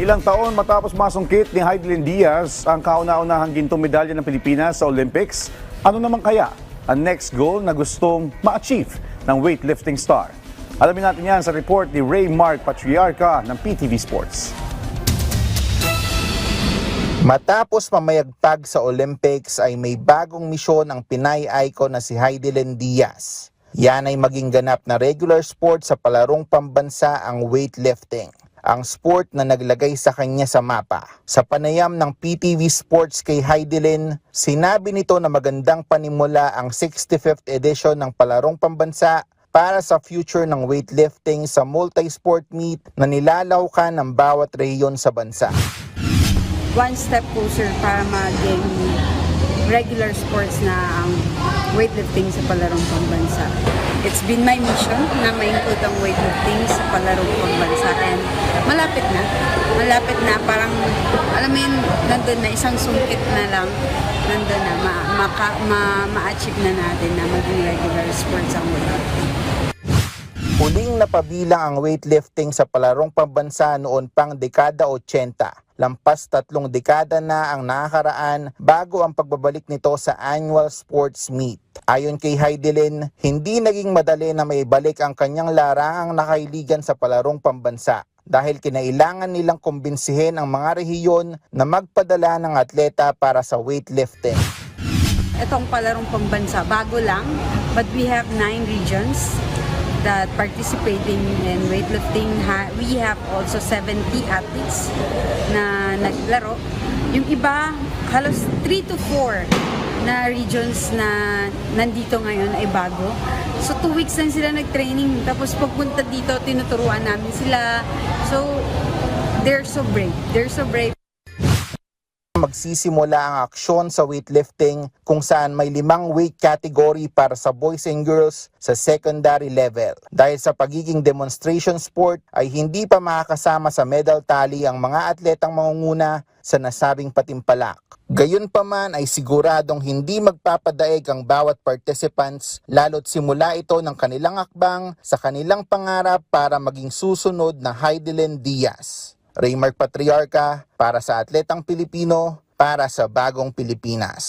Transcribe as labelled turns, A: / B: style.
A: Ilang taon matapos masungkit ni Heidelin Diaz ang kauna-unahang gintong medalya ng Pilipinas sa Olympics, ano naman kaya ang next goal na gustong ma-achieve ng weightlifting star? Alamin natin yan sa report ni Ray Mark Patriarca ng PTV Sports.
B: Matapos mamayagpag sa Olympics ay may bagong misyon ang Pinay icon na si Heidelin Diaz. Yan ay maging ganap na regular sport sa palarong pambansa ang weightlifting. Ang sport na naglagay sa kanya sa mapa. Sa panayam ng PTV Sports kay Heidelin, sinabi nito na magandang panimula ang 65th edition ng palarong pambansa para sa future ng weightlifting sa multi-sport meet na nilalawkan ng bawat rehiyon sa bansa.
C: one step closer para maging regular sports na ang weightlifting sa palarong pambansa. It's been my mission na ma-include ang weightlifting sa palarong pambansa malapit na. Malapit na. Parang, alam mo yun, nandun na, isang sungkit na lang, nandun na, ma- maka- ma- ma-achieve na natin na maging regular sports ang weightlifting.
B: Huling napabilang ang weightlifting sa palarong pambansa noon pang dekada 80. Lampas tatlong dekada na ang nakakaraan bago ang pagbabalik nito sa annual sports meet. Ayon kay Heidelin, hindi naging madali na maibalik ang kanyang larangang nakailigan sa palarong pambansa dahil kinailangan nilang kumbinsihin ang mga rehiyon na magpadala ng atleta para sa weightlifting.
C: Itong palarong pambansa, bago lang, but we have nine regions that participating in weightlifting. We have also 70 athletes na naglaro. Yung iba, halos 3 to 4 na regions na nandito ngayon ay bago. So, two weeks lang sila nag-training. Tapos pagpunta dito, tinuturuan namin sila. So, they're so brave. They're so brave.
B: Magsisimula ang aksyon sa weightlifting kung saan may limang weight category para sa boys and girls sa secondary level. Dahil sa pagiging demonstration sport ay hindi pa makakasama sa medal tally ang mga atletang mangunguna sa nasabing patimpalak. Gayunpaman ay siguradong hindi magpapadaig ang bawat participants lalo't simula ito ng kanilang akbang sa kanilang pangarap para maging susunod na Heidelin Diaz. Raymark Patriarca para sa Atletang Pilipino para sa Bagong Pilipinas.